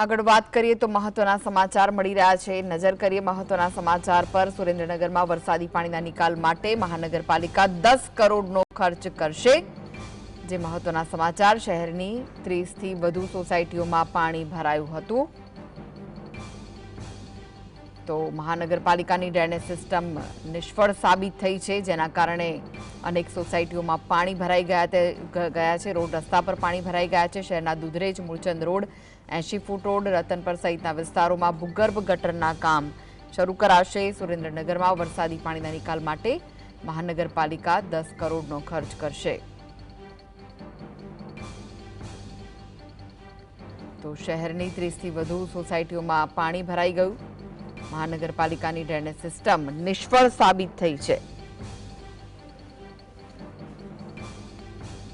આગળ વાત કરીએ તો મહત્વના સમાચાર મળી રહ્યા છે. નજર કરીએ મહત્વના સમાચાર પર સુરેન્દ્રનગરમાં વરસાદી પાણીના નિકાલ માટે મહાનગરપાલિકા દસ કરોડનો ખર્ચ કરશે. જે મહત્વના સમાચાર, શહેરની ત્રીસથી વધુ સોસાયટીઓમાં પાણી ભરાયું હતું. તો મહાનગરપાલિકાની ડ્રેનેજ સિસ્ટમ નિષ્ફળ સાબિત થઈ છે. જેના કારણે અનેક સોસાયટીઓમાં પાણી ભરાઈ ગયા ગયા છે. રોડ રસ્તા પર પાણી ભરાઈ ગયા છે. શહેરના દુધરેજ, મૂળચંદ રોડ એંશી ફૂટ રોડ રતનપર સહિતના વિસ્તારોમાં ભૂગર્ભ ગટરના કામ શરૂ કરાશે. સુરેન્દ્રનગરમાં વરસાદી પાણીના નિકાલ માટે મહાનગરપાલિકા દસ કરોડનો ખર્ચ કરશે. તો શહેરની ત્રીસથી વધુ સોસાયટીઓમાં પાણી ભરાઈ ગયું. મહાનગરપાલિકાની ડ્રેનેજ સિસ્ટમ નિષ્ફળ સાબિત થઈ છે.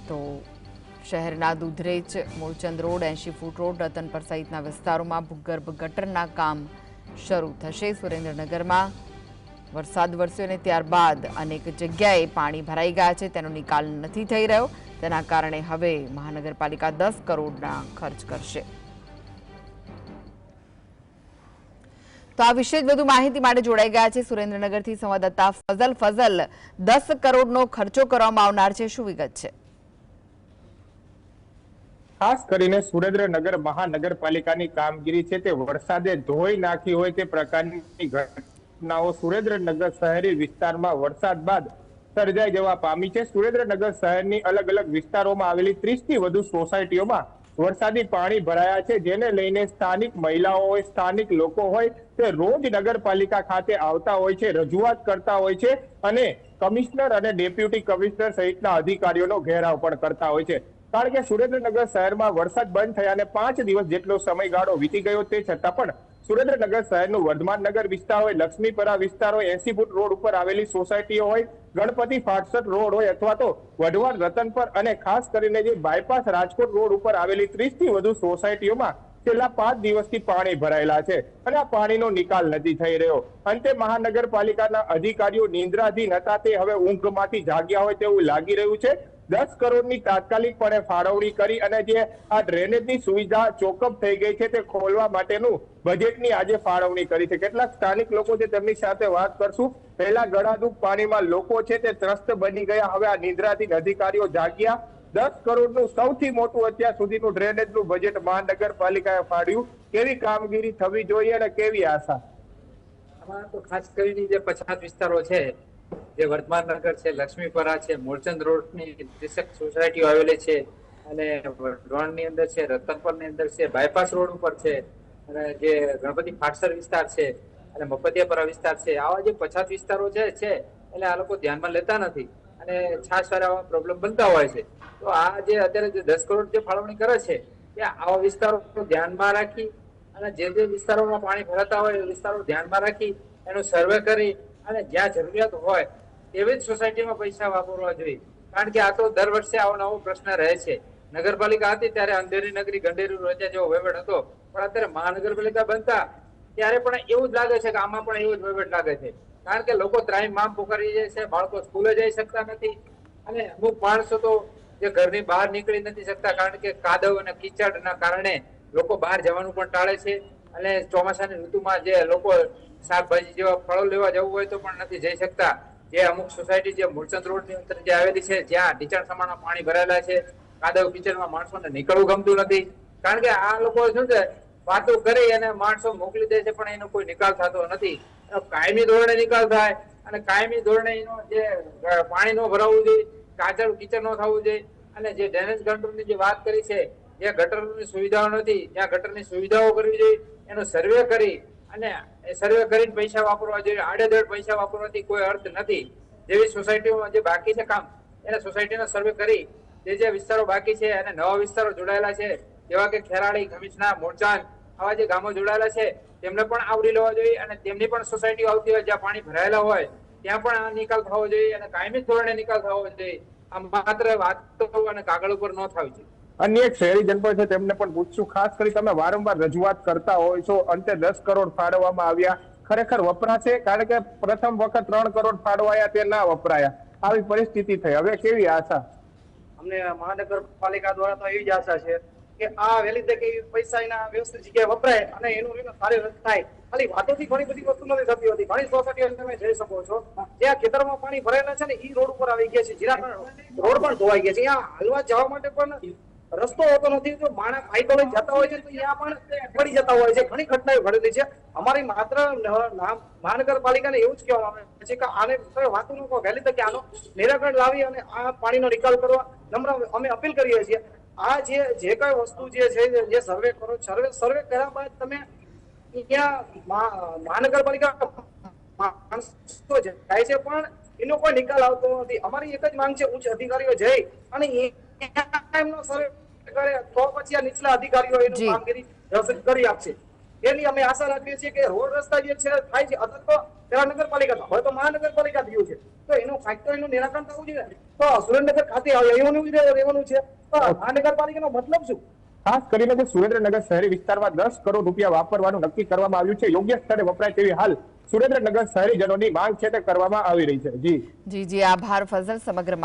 તો શહેરના દુધરેજ, મૂળચંદ રોડ, એંશી ફૂટ રોડ, રતનપર સહિતના વિસ્તારોમાં ભૂગર્ભ ગટરના કામ શરૂ થશે. સુરેન્દ્રનગરમાં વરસાદ વરસ્યો અને ત્યારબાદ અનેક જગ્યાએ પાણી ભરાઈ ગયા છે. તેનો નિકાલ નથી થઈ રહ્યો. તેના કારણે હવે મહાનગરપાલિકા દસ કરોડના ખર્ચ કરશે. તો આ વિશે વધુ માહિતી માટે જોડાઈ ગયા છે સુરેન્દ્રનગરથી સંવાદદાતા ફઝલ ફઝલ. દસ કરોડનો ખર્ચો કરવામાં આવનાર છે. શું વિગત છે? ખાસ કરીને સુરેન્દ્રનગર મહાનગરપાલિકાની કામગીરી છે તે વરસાદે ધોઈ નાખી હોય તે પ્રકારની ઘટનાઓ સુરેન્દ્રનગર શહેરી વિસ્તારમાં વરસાદ બાદ સર્જાઈ જવા પામી છે. સુરેન્દ્રનગર શહેરની અલગ અલગ વિસ્તારોમાં આવેલી ત્રીસથી વધુ સોસાયટીઓમાં વરસાદી પાણી ભરાયા છે. જેને લઈને સ્થાનિક મહિલાઓ હોય, સ્થાનિક લોકો હોય તે રોજ નગરપાલિકા ખાતે આવતા હોય છે, રજૂઆત કરતા હોય છે અને કમિશનર અને ડેપ્યુટી કમિશનર સહિતના અધિકારીઓનો ઘેરાવ પણ કરતા હોય છે. કારણ કે સુરેન્દ્રનગર શહેરમાં વરસાદ બંધ થયાને પાંચ દિવસ જેટલો સમયગાળો વીતી ગયો તે છતાં પણ સુરેન્દ્રનગર શહેરનું વર્ધમાન નગર વિસ્તાર હોય, લક્ષ્મીપરા વિસ્તાર હોય, એસી ફૂટ રોડ ઉપર આવેલી સોસાયટીઓ હોય, ગણપતિ ફાટસટ રોડ હોય અથવા તો વઢવાણ રતનપર અને ખાસ કરીને જે બાયપાસ રાજકોટ રોડ ઉપર આવેલી ત્રીસથી વધુ સોસાયટીઓમાં છેલ્લા પાંચ દિવસથી પાણી ભરાયેલા છે અને આ પાણીનો નિકાલ નથી થઈ રહ્યો. અંતે મહાનગરપાલિકાના અધિકારીઓ નિંદ્રાધીન હતા, તે હવે ઊંઘમાંથી જાગ્યા હોય તેવું લાગી રહ્યું છે. દસ કરોડની તાત્કાલિકપણે ફાળવણી કરી અને જે આ ડ્રેનેજની સુવિધા ચોકઅપ થઈ ગઈ છે તે ખોલવા માટેનું બજેટની આજે ફાળવણી કરી છે. કેટલાક સ્થાનિક લોકો છે તેમની સાથે વાત કરશું. પહેલા ગળાડૂબ પાણીમાં લોકો છે તે ત્રસ્ત બની ગયા. હવે આ નિદ્રાધીન અધિકારીઓ જાગ્યા. દસ કરોડનું સૌથી મોટું અત્યાર સુધીનું ડ્રેનેજનું બજેટ મહાનગરપાલિકાએ ફાળ્યું. કેવી કામગીરી થવી જોઈએ અને કેવી આશા? તો ખાસ કરીને જે પછાત વિસ્તારો છે જે વર્તમાન નગર છે, લક્ષ્મીપરા છે મૂળચંદ રોડની ત્રીસેક સોસાયટીઓ આવેલી છે અને વઢવાણની અંદર છે, રતનપરની અંદર છે, બાયપાસ રોડ ઉપર છે અને જે ગણપતિ ફાટસર વિસ્તાર છે અને મફતિયાપરા વિસ્તાર છે. આવા જે પછાત વિસ્તારો જે છે એટલે આ લોકો ધ્યાનમાં લેતા નથી અને છાસ વાળા આવા પ્રોબ્લેમ બનતા હોય છે. તો આ જે અત્યારે જે દસ કરોડ જે ફાળવણી કરે છે, એ આવા વિસ્તારો ધ્યાનમાં રાખી અને જે જે વિસ્તારોમાં પાણી ભરાતા હોય એ વિસ્તારો ધ્યાનમાં રાખી એનું સર્વે કરી અને જ્યાં જરૂરિયાત હોય એવી જ સોસાયટીમાં પૈસા વાપરવા જોઈએ. કારણ કે આ તો દર વર્ષે આવો નવો પ્રશ્ન રહે છે. નગરપાલિકા હતી ત્યારે અંધેરી નગરી, ગંડેરી રોજા જેવો વહીવટ હતો. પણ અત્યારે મહાનગરપાલિકા બનતા ત્યારે પણ એવું જ લાગે છે કે આમાં પણ એવું જ વહીવટ લાગે છે. કારણ કે લોકો ત્રાહીમ મામ પોકારી જાય છે, બાળકો સ્કૂલે જઈ શકતા નથી. અને અમુક માણસો તો જે ઘરની બહાર નીકળી નથી શકતા કારણ કે કાદવ અને કીચડના કારણે લોકો બહાર જવાનું પણ ટાળે છે. અને ચોમાસાની ઋતુમાં જે લોકો શાકભાજી જેવા ફળો લેવા જવું હોય તો પણ નથી જઈ શકતા. જે અમુક સોસાયટી જે મૂળચંદ રોડની અંદર જે આવેલી છે, જ્યાં નીચાણ સમાના પાણી ભરાયેલા છે, કાદવ કિચડમાં માણસોને નીકળવું ગમતું નથી. કારણ કે આ લોકો શું છે, વાતો કરી અને માણસો મોકલી દે છે, પણ એનો કોઈ નિકાલ થતો નથી. કાયમી ધોરણે નિકાલ થાય અને કાયમી ધોરણે એનો જે પાણી નો ભરાવવું જોઈએ, કાચળ કિચડ નો થવું જોઈએ. અને જે ડ્રેનેજ ગટરની જે વાત કરી છે, જ્યાં ગટરની સુવિધાઓ નથી ત્યાં ગટરની સુવિધાઓ કરવી જોઈએ, એનો સર્વે કરી અને સર્વે કરીને પૈસા વાપરવા જોઈએ. આડેધડ પૈસા વાપરવાથી કોઈ અર્થ નથી. જેવી સોસાયટીઓમાં જે બાકી છે કામ, એને સોસાયટીનો સર્વે કરી જે જે વિસ્તારો બાકી છે અને નવા વિસ્તારો જોડાયેલા છે, જેવા કે ખેરાળી ખમીચના મોરચાન આવા જે ગામો જોડાયેલા છે, તેમને પણ આવરી લેવા જોઈએ અને તેમની પણ સોસાયટીઓ આવતી હોય જ્યાં પાણી ભરાયેલા હોય, ત્યાં પણ આ નિકાલ થવો જોઈએ અને કાયમી ધોરણે નિકાલ થવો જોઈએ. આ માત્ર વાતો અને કાગળ ઉપર ન થવી જોઈએ. અન્ય એક શહેરી જનપદ છે, તેમને પણ પૂછશું ખાસ કરી તમે વારંવાર રજૂઆત કરતા હોય છો, અંતે દસ કરોડ ફાળવવામાં આવ્યા. ખરેખર વપરાશે? કારણ કે પ્રથમ વખત ત્રણ કરોડ ફાળવાયા તે ના વપરાયા. આવી પરિસ્થિતિ થઈ. હવે કેવી આશા? અમને મહાનગરપાલિકા દ્વારા તો એવી જ આશા છે કે આ વહેલી તકે પૈસા એના વ્યવસ્થિત જગ્યાએ વપરાય અને એનું એનો રસ થાય. ખાલી વાતોથી ઘણી બધી વસ્તુ નથી થતી હોતી. ઘણી સોસાયટીઓ તમે જઈ શકો છો જ્યાં ખેતરમાં પાણી ભરાયેલા છે ને એ રોડ ઉપર આવી ગયા છે. જીરા રોડ પણ ધોવાઈ ગયા છે. ત્યાં હાલવા જવા માટે પણ રસ્તો હોતો નથી, જો માણસ લઈને જતા હોય છે, તો ત્યાં પણ પડી જતા હોય છે. ઘણી ઘટનાઓ ઘડેલી છે. અમારી માત્ર મહાનગરપાલિકાને એવું જ કહેવામાં આવે છે કે આને તમે વાતું ન કહો વહેલી તકે આનો નિરાકરણ લાવી અને આ પાણીનો નિકાલ કરવા. નમ્ર, અમે અપીલ કરીએ છીએ. આ જે જે કઈ વસ્તુ જે છે, જે સર્વે કરો, સર્વે સર્વે કર્યા બાદ તમે ત્યાં મહાનગરપાલિકા માણસો જાય છે, પણ એનો કોઈ નિકાલ આવતો નથી. અમારી એક જ માંગ છે, ઉચ્ચ અધિકારીઓ જઈ અને એમનો કરે તો પછી આ નીચલા અધિકારીઓ એનું કામગીરી કરી આપશે એની અમે આશા રાખીએ છીએ કે રોડ રસ્તા જે છે થાય છે અથવા તો પેલા નગરપાલિકા હવે તો મહાનગરપાલિકા થયું છે. તો એનું કાંઈક એનું નિરાકરણ થવું જોઈએ. તો સુરેન્દ્રનગર ખાતે રહેવાનું રહેવાનું છે. તો મહાનગરપાલિકાનો મતલબ શું? ખાસ કરીને જે સુરેન્દ્રનગર શહેરી વિસ્તારમાં દસ કરોડ રૂપિયા વાપરવાનું નક્કી કરવામાં આવ્યું છે યોગ્ય સ્થળે વપરાય તેવી હાલ સુરેન્દ્રનગર શહેરીજનોની માંગ છે તે કરવામાં આવી રહી છે. જી. જી જી આભાર ફઝલ સમગ્ર